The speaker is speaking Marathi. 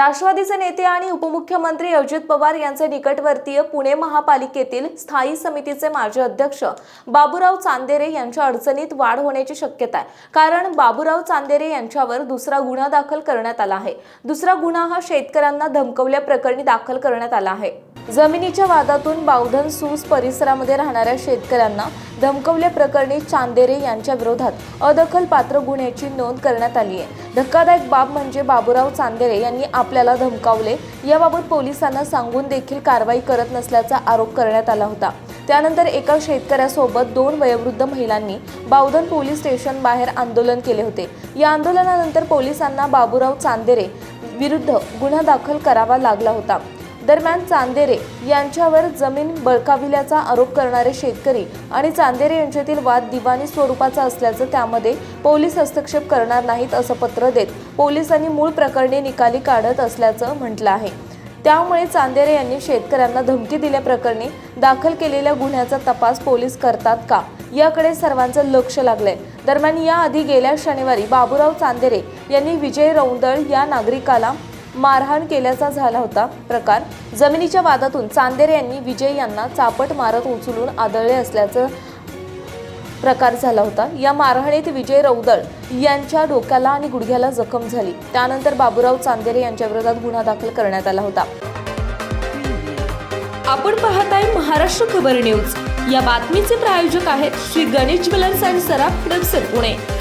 राष्ट्रवादीचे नेते आणि उपमुख्यमंत्री अजित पवार यांचे निकटवर्तीय पुणे महापालिकेतील स्थायी समितीचे माजी अध्यक्ष बाबूराव चांदेरे यांच्या अडचणीत वाढ होण्याची शक्यता आहे. कारण बाबूराव चांदेरे यांच्यावर दुसरा गुन्हा दाखल करण्यात आला आहे. दुसरा गुन्हा हा शेतकऱ्यांना धमकवल्याप्रकरणी दाखल करण्यात आला आहे. जमिनीच्या वादातून बावधन सूस परिसरामध्ये राहणाऱ्या शेतकऱ्यांना धमकवल्याप्रकरणी चांदेरे यांच्या विरोधात अदखलपात्र गुन्ह्याची नोंद करण्यात आली आहे. धक्कादायक बाब म्हणजे बाबूराव चांदेरे यांनी आप आपल्याला धमकावले. याबाबत पोलिसांना सांगून देखील कारवाई करत नसल्याचा आरोप करण्यात आला होता. त्यानंतर एका शेतकऱ्यासोबत दोन वयोवृद्ध महिलांनी बावधन पोलीस स्टेशन बाहेर आंदोलन केले होते. या आंदोलनानंतर पोलिसांना बाबूराव चांदेरे विरुद्ध गुन्हा दाखल करावा लागला होता. दरम्यान चांदेरे यांच्यावर जमीन बळकाविल्याचा आरोप करणारे शेतकरी आणि चांदेरे यांच्यातील वाद दिवाणी स्वरूपाचा असल्याचं त्यामध्ये पोलीस हस्तक्षेप करणार नाहीत असं पत्र देत पोलिसांनी मूळ प्रकरणी निकाली काढत असल्याचं म्हटलं आहे. त्यामुळे चांदेरे यांनी शेतकऱ्यांना धमकी दिल्याप्रकरणी दाखल केलेल्या गुन्ह्याचा तपास पोलीस करतात का? याकडे सर्वांचं लक्ष लागलंय. दरम्यान याआधी गेल्या शनिवारी बाबूराव चांदेरे यांनी विजय रौंदळ या नागरिकाला मारहाण केल्याचा झाला होता प्रकार. जमिनीच्या वादातून चांदेरे यांनी विजय यांना चापट मारत उचलून आदळले असल्याचं प्रकार झाला होता. या मारहाणीत विजय रौदळ यांच्या डोक्याला आणि गुडघ्याला जखम झाली. त्यानंतर बाबूराव चांदेरे यांच्या विरोधात गुन्हा दाखल करण्यात आला होता. आपण पाहत आहे महाराष्ट्र खबर न्यूज. या बातमीचे प्रायोजक आहेत श्री गणेश ज्वेलर्स अँड सराफ हडपसर पुणे.